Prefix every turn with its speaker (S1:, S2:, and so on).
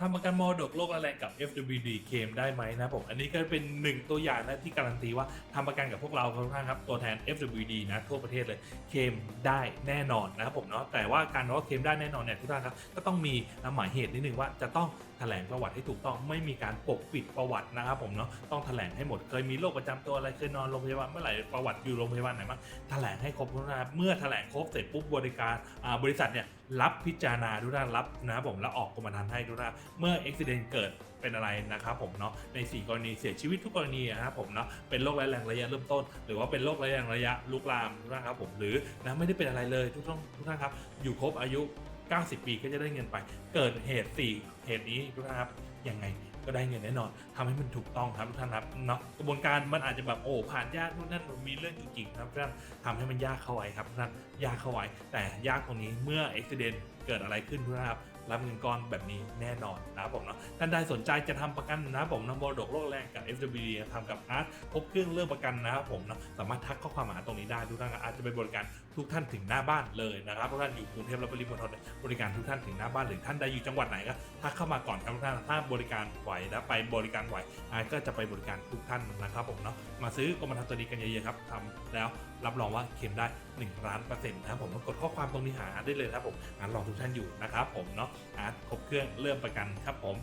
S1: ทำประกันมรดกโลกและแรงกับ FWD เคมได้ไหมนะผม อันนี้ก็เป็นหนึ่งตัวอย่างนะที่การันตีว่าทำประกันกับพวกเราทุกท่านครับ ตัวแทน FWD นะทั่วประเทศเลยเคมได้แน่นอนนะครับผมเนาะแต่ว่าการว่าเคมได้แน่นอนเนี่ยทุกท่านครับก็ต้องมีหมายเหตุนิดนึงว่าจะต้องแถลงประวัติให้ถูกต้องไม่มีการปกปิดประวัตินะครับผมเนาะต้องแถลงให้หมดเคยมีโรคประจำตัวอะไรเคยนอนโรงพยาบาลเมื่อไหร่ประวัติอยู่โรงพยาบาลไหนบ้างแถลงให้ครบทุกท่านครับเมื่อแถลงครบเสร็จปุ๊บบริการบริษัทเนี่ยรับพิจารณาทุกท่านรับนะครับผมแล้วออกกรมธรรม์ให้ทุกท่านเมื่ออุบิเหตุเกิดเป็นอะไรนะครับผมเนาะใน 4 กรณีเสียชีวิตทุกกรณีนะครับผมเนาะเป็นโรคร้ายแรงระยะเริ่มต้น หรือว่าเป็นโรคร้ายแรงระยะลุกลามทุกท่านครับผมหรือนะไม่ได้เป็นอะไรเลยทุกท่านทุกท่านครับอยู่ครบอายุ 90 ปีก็จะได้เงินไป เกิดเหตุ 4 เหตุนี้ทุกท่านครับยังไงก็ได้เงินแน่นอนทำให้มันถูกต้องครับทุกท่านครับเนาะกระบวนการมันอาจจะแบบโอ้ผ่านยากนู่นนั่นมีเรื่องจริงๆครับทุกท่านทำให้มันยากเข้าไว้ครับทุกท่านยากเข้าไว้แต่ยากตรงนี้เมื่ออุบิเหตุเกิดอะไรขึ้นทุกท่านครับรับเงินก้อนแบบนี้แน่นอนนะครับผมเนาะท่านใดสนใจจะทำประกันนะผมนำมรดกโลกแรงกับ FWD ทำกับอาร์ตพบเครื่องเรื่องประกันนะครับผมเนาะสามารถทักข้อความหาตรงนี้ได้ทุกท่านอาจจะไปบริการทุกท่านถึงหน้าบ้านเลยนะครับทุกท่านอยู่กรุงเทพและปริมณฑลบริการทุกท่านถึงหน้าบ้านหรือท่านใดอยู่จังหวัดไหนก็ทักเข้ามาก่อนครับทุกท่านถ้าบริการไหวและไปบริการไหวอาร์ตก็จะไปบริการทุกท่านนะครับผมเนาะมาซื้อกรมธรรม์ตัวนี้กันเยอะๆครับทำแล้วรับรองว่าเข็มได้1ล้านเปอร์เซ็นต์นะครับผมกดข้อความตรงนี้หาได้เลยนะครับผมอ่านรอทุกท่านอยู่นะครับผมเนาะอาร์ตครบเครื่องเริ่มประกันครับผม